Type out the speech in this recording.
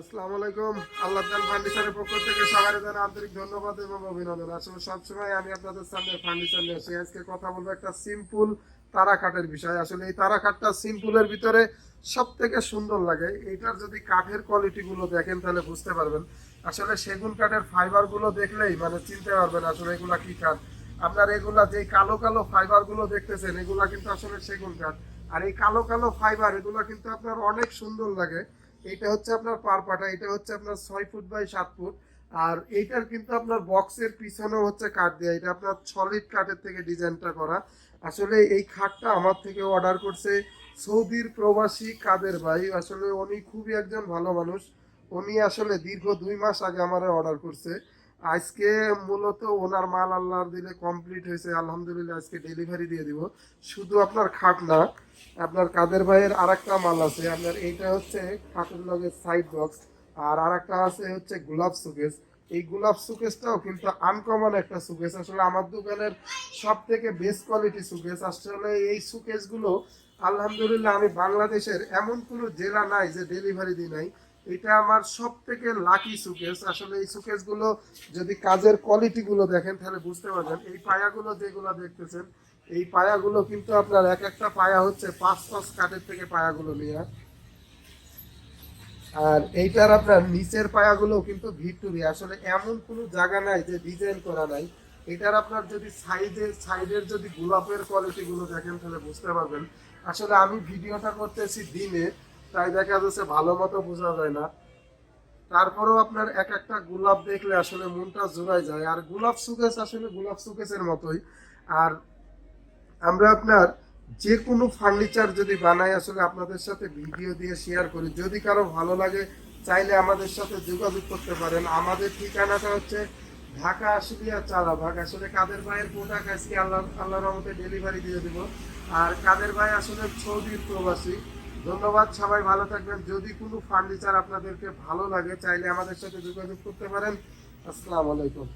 আসসালামু আলাইকুম। আল্লাহ দান ফার্নিচারের পক্ষ থেকে সবাই জানাই আন্তরিক ধন্যবাদ এবং অভিনন্দন। আসলে সবসময় আমি আপনাদের সামনে ফার্নিচার নিয়ে আসি। আজকে কথা বলব একটা সিম্পল তারা খাটের বিষয়। আসলে এই তারা খাটটা সিম্পলের ভিতরে সব থেকে সুন্দর লাগে। এইটার যদি কাঠের কোয়ালিটি গুলো দেখেন তাহলে বুঝতে পারবেন। আসলে সেগুন কাঠের ফাইবারগুলো দেখলেই মানে চিনতে পারবেন আসলে এগুলা কি কাঠ। আপনার এগুলা যে কালো কালো ফাইবারগুলো দেখতেছেন, এগুলা কিন্তু আসলে সেগুন কাঠ। আর এই কালো কালো ফাইবার এগুলা কিন্তু আপনার অনেক সুন্দর লাগে। এটা হচ্ছে আপনার পারপাটা এটা হচ্ছে আপনার ছয় ফুট বাই সাত ফুট। আর এইটার কিন্তু আপনার বক্সের পিছনেও হচ্ছে কাঠ দেওয়া এটা আপনার সলিড কাঠের থেকে ডিজাইনটা করা। আসলে এই খাটটা আমার থেকে অর্ডার করছে সৌদির প্রবাসী কাদের ভাই। আসলে উনি খুবই একজন ভালো মানুষ। উনি আসলে দীর্ঘ দুই মাস আগে আমার অর্ডার করছে। আজকে মূলত ওনার মাল আল্লাহর দিলে কমপ্লিট হয়েছে, আলহামদুলিল্লাহ আজকে ডেলিভারি দিয়ে দিব। শুধু আপনার খাট না, আপনার কাদের ভাইয়ের আর একটা মাল আছে, আপনার এইটা হচ্ছে খাটের লগে সাইড বক্স আর আর একটা আছে হচ্ছে গোলাপ সুকেস এই গোলাপ সুকেসটাও কিন্তু আনকমন একটা সুকেস আসলে আমার দোকানের সব থেকে বেস্ট কোয়ালিটি সুকেস আসলে এই সুকেসগুলো আলহামদুলিল্লাহ আমি বাংলাদেশের এমন কোনো জেলা নাই যে ডেলিভারি দিই নাই। এটা আমার সব থেকে লাকি সুকেস আসলে এই সুকেসগুলো যদি কাজের কোয়ালিটি গুলো দেখেন, তাহলে বুঝতে পারবেন। এই পায়াগুলো যেগুলো দেখতেছেন, এই পায়াগুলো কিন্তু আপনার এক একটা পায়া হচ্ছে পাঁচ পাঁচ কাঠের থেকে পায়াগুলো নেওয়া আর এইটার আপনার নিচের পায়াগুলো কিন্তু ভিক্টোরিয়া আসলে এমন কোনো জায়গা নাই যে ডিজাইন করা নাই। এটার আপনার যদি সাইডে সাইডের যদি গোলাপের কোয়ালিটি গুলো দেখেন, তাহলে বুঝতে পারবেন। আসলে আমি ভিডিওটা করতেছি দিনে তাই দেখা যাচ্ছে ভালো মতো বোঝা যায় না। তারপরেও আপনার এক একটা গোলাপ দেখলে আসলে মনটা জোড়ায় যায়। আর গোলাপ সুকেস আসলে গোলাপ সুকেসের মতোই। আর আমরা আপনার যে কোনো ফার্নিচার যদি বানাই, আসলে আপনাদের সাথে ভিডিও দিয়ে শেয়ার করি। যদি কারও ভালো লাগে, চাইলে আমাদের সাথে যোগাযোগ করতে পারেন। আমাদের ঠিকানাটা হচ্ছে ঢাকা আশুলিয়া চারাবাগ আসলে কাদের ভাইয়ের প্রোডাক্ট আজকে আল্লাহ আল্লাহর রহমতে ডেলিভারি দিয়ে দিব। আর কাদের ভাই আসলে সৌদির প্রবাসী ধন্যবাদ, সবাই ভালো থাকবেন। যদি কোনো ফার্নিচার আপনাদেরকে ভালো লাগে, চাইলে আমাদের সাথে যোগাযোগ করতে পারেন। আসসালামু আলাইকুম।